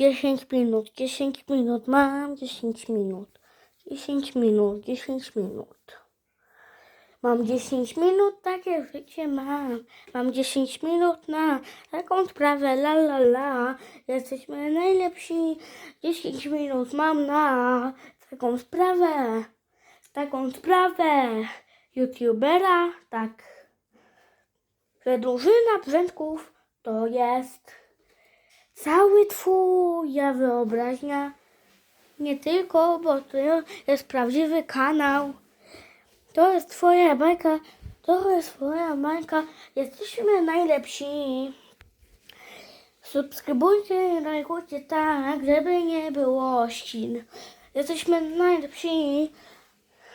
10 minut, 10 minut, mam 10 minut. 10 minut, 10 minut. Mam 10 minut, takie życie mam. Mam 10 minut na taką sprawę, la la la. Jesteśmy najlepsi. 10 minut mam na taką sprawę. Taką sprawę. YouTubera, tak. Że drużyna brzędków to jest cały twoja wyobraźnia. Nie tylko, bo to jest prawdziwy kanał. To jest twoja bajka, to jest twoja bajka. Jesteśmy najlepsi. Subskrybujcie, lajkujcie tak, żeby nie było ścin. Jesteśmy najlepsi,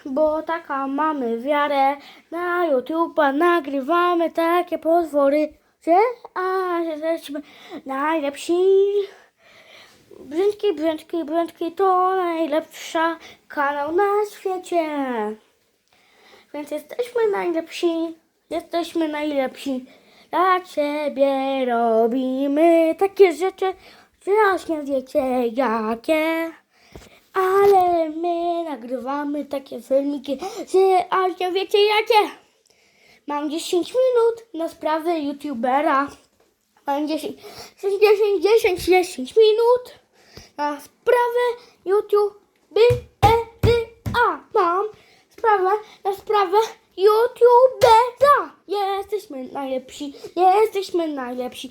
bo taka mamy wiarę. Na YouTube'a nagrywamy takie potwory, że a, że jesteśmy najlepsi. Brzędki, brzędki, brzędki to najlepsza kanał na świecie. Więc jesteśmy najlepsi, jesteśmy najlepsi. Dla ciebie robimy takie rzeczy, że aż wiecie jakie. Ale my nagrywamy takie filmiki, że aż nie wiecie jakie. Mam 10 minut na sprawę youtubera. Mam 10, 10, 10, 10 minut na sprawę YouTube. E, A. Mam sprawę na sprawę YouTubera. Jesteśmy najlepsi, jesteśmy najlepsi.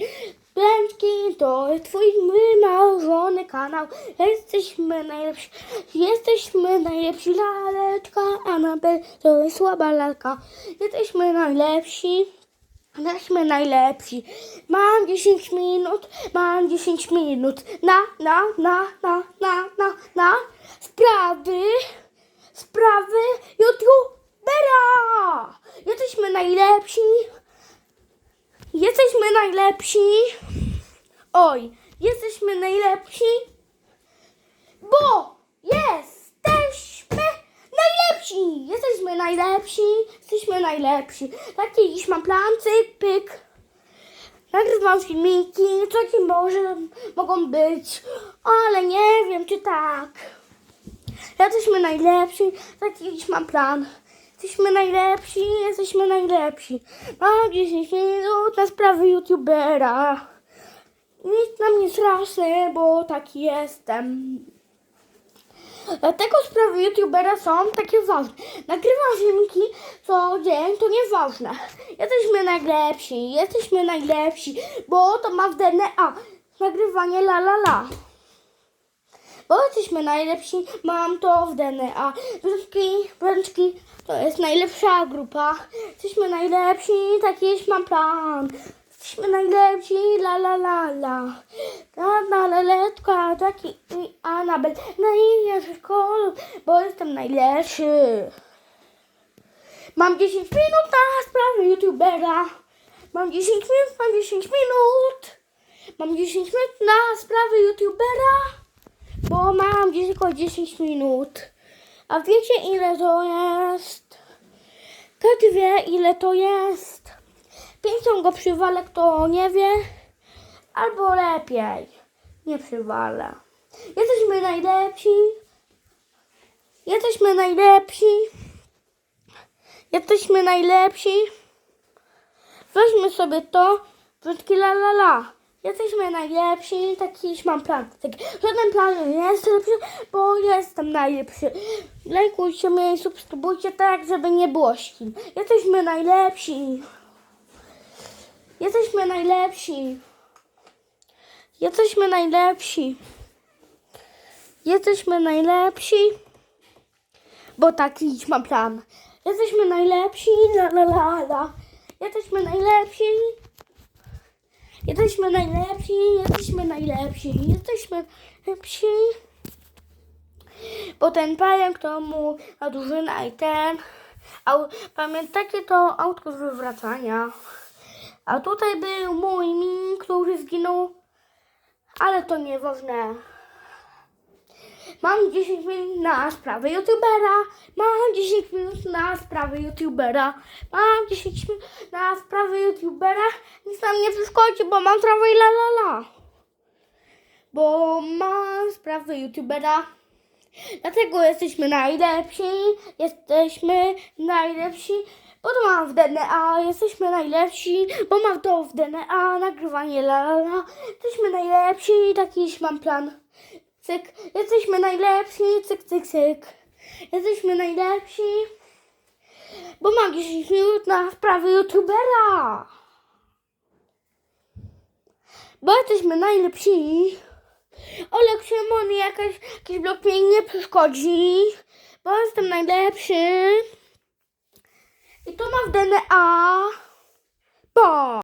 Pęczki to jest twój wymarzony kanał. Jesteśmy najlepsi, jesteśmy najlepsi. Laleczka Anabel to jest słaba lalka. Jesteśmy najlepsi. Jesteśmy najlepsi. Mam 10 minut, mam 10 minut na, na, na, na, na, na, na sprawy, sprawy YouTubera. Jesteśmy najlepsi. Jesteśmy najlepsi. Oj, jesteśmy najlepsi, bo jesteśmy najlepsi. Jesteśmy najlepsi, jesteśmy najlepsi. Taki dziś mam plan, cyk, pyk. Nagrywam filmiki, co ci może mogą być, ale nie wiem czy tak. Jesteśmy najlepsi, taki dziś mam plan. Jesteśmy najlepsi, jesteśmy najlepsi. Mam 10 minut na sprawy youtubera. Nic nam nie straszne, bo taki jestem. Dlatego sprawy youtubera są takie ważne. Nagrywam filmiki co dzień, to nieważne. Jesteśmy najlepsi, jesteśmy najlepsi, bo to ma w DNA. Nagrywanie la la la. Bo jesteśmy najlepsi, mam to w DNA. Brączki, brączki, to jest najlepsza grupa. Jesteśmy najlepsi, taki mam plan. Jesteśmy najlepsi, la la la la. Żadna laletka, taki i Anabel. Najlepszy kolor, bo jestem najlepszy. Mam 10 minut na sprawę youtubera. Mam 10 minut, mam 10 minut. Mam 10 minut na sprawę youtubera, bo mam tylko 10 minut. A wiecie ile to jest? Każdy wie ile to jest. Pięcią go przywalę, kto nie wie. Albo lepiej, nie przywalę. Jesteśmy najlepsi. Jesteśmy najlepsi. Jesteśmy najlepsi. Weźmy sobie to. Brzydki la la la. Jesteśmy najlepsi. Taki już mam plan. Taki, żaden plan nie jest lepszy, bo jestem najlepszy. Lajkujcie mnie i subskrybujcie tak, żeby nie było ścin. Jesteśmy najlepsi. Jesteśmy najlepsi. Jesteśmy najlepsi. Jesteśmy najlepsi. Bo taki mam plan. Jesteśmy najlepsi. La la la la. Jesteśmy najlepsi. Jesteśmy najlepsi. Jesteśmy najlepsi. Jesteśmy lepsi. Bo ten pająk to mu a drużyna i ten. A pamiętacie to autko z wywracania? A tutaj był mój min, który zginął. Ale to nieważne. Mam 10 minut na sprawę youtubera. Mam 10 minut na sprawę youtubera. Mam 10 minut na sprawę youtubera. Nic nam nie przeszkodzi, bo mam trawę i la la la. bo mam sprawę youtubera. Dlatego jesteśmy najlepsi, jesteśmy najlepsi, bo to mam w DNA, jesteśmy najlepsi, bo mam to w DNA, nagrywanie la la la, jesteśmy najlepsi, takiś mam plan. Cyk, jesteśmy najlepsi, cyk, cyk, cyk. Jesteśmy najlepsi, bo mam 10 minut na sprawę youtubera. Bo jesteśmy najlepsi. Olek Szymon jakaś, jakiś blok mi nie przeszkodzi, bo jestem najlepszy. I to ma w DNA. Bo.